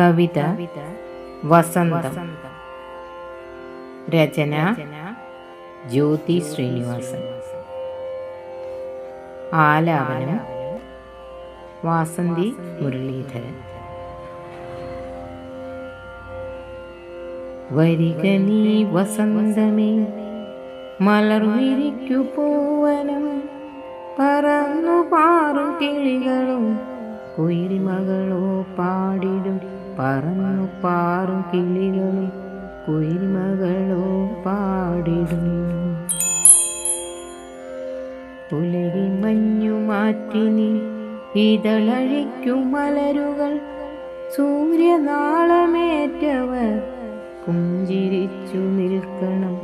കവിത വസന്തം. രചന ജ്യോതി ശ്രീനിവാസൻ. ആലാപനം വാസന്തി മുരളീധരൻ. വരിക നീ വസന്തമേ മലർവിരിക്കു പൂവനം പറന്നു പാറും കിളികളും കുയിൽമകളോ പാടിടും പറന്നു പാറും കിളികളും കുയിൽമകളോ പാടിടും. പുലരി മഞ്ഞു മാറ്റിനി ഇതളഴിക്കും മലരുകൾ. സൂര്യനാളമേറ്റവർ പുഞ്ചിരിച്ചു നിൽക്കണം.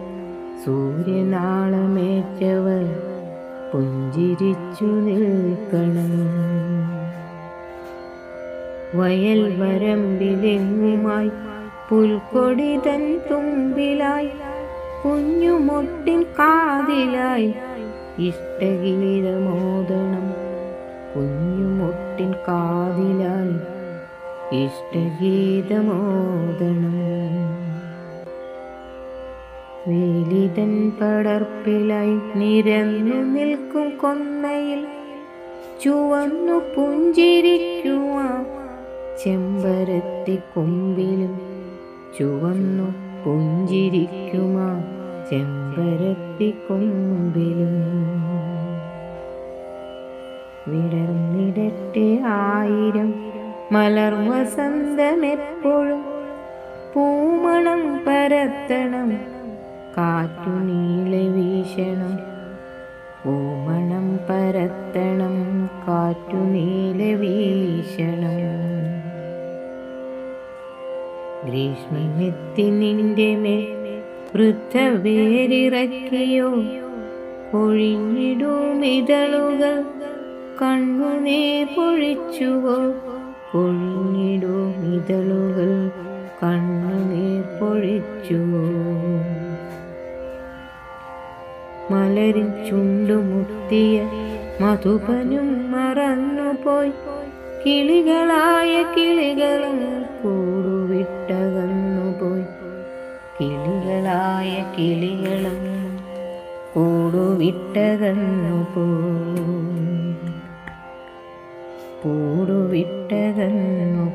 സൂര്യനാളമേറ്റവർ പുഞ്ചിരിച്ചു നിൽക്കണം. വയൽ വരമ്പിലെങ്ങുമായി പുൽക്കൊടി തൻ തുമ്പിലായി കുഞ്ഞുമൊട്ടിൻ കാതിലായി ഇഷ്ടഗീതമോദണം കുഞ്ഞുമൊട്ടിൻ കാതിലായി ഇഷ്ടഗീതമോദണം വേലിതൻ പടർപ്പിലായി നിരന്നു നിൽക്കും കൊന്നയിൽ ചുവന്നു പുഞ്ചിരിക്കുവാ ചെമ്പരത്തി കൊമ്പിലും ചുവന്നു പുഞ്ചിരിക്കുമാ ചെമ്പരത്തി കൊമ്പിലും. വിടർന്നിടട്ടെ ആയിരം മലർ വസന്തമെപ്പോഴും പൂമണം പരത്തണം. കാറ്റു നീല വീശണം പൂമണം പരത്തണം കാറ്റു നീല വീശണം. ഗ്രീഷ്മമെത്തി നിന്റെ മേൽ വൃദ്ധവേരിറക്കിയോ? പൊഴിഞ്ഞിടുമിതളുകൾ കണ്ണുനീർ പൊഴിച്ചുവോ? പൊഴിഞ്ഞിടുമിതളുകൾ കണ്ണുനീർ പൊഴിച്ചുവോ? മലരിൻ ചുണ്ടുമുത്തിയ മധുപനും മറന്നുപോയി. കിളികളായ കിളികളും കൂടുവിട്ടകന്നുപോയി കിളികളായ കിളികളും കൂടുവിട്ടകന്നുപോയി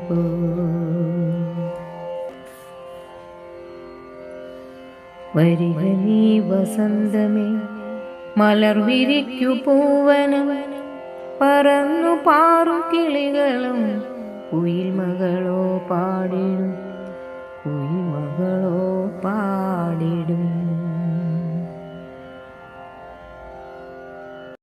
കൂടുവിട്ടകന്നുപോയി വരിക നീ വസന്തമേ മലർ വിരിക്കു പൂവനം. പറന്നു പാറും കിളികളും കുയിൽമകളോ പാടിടും കുയിൽമകളോ പാടിടും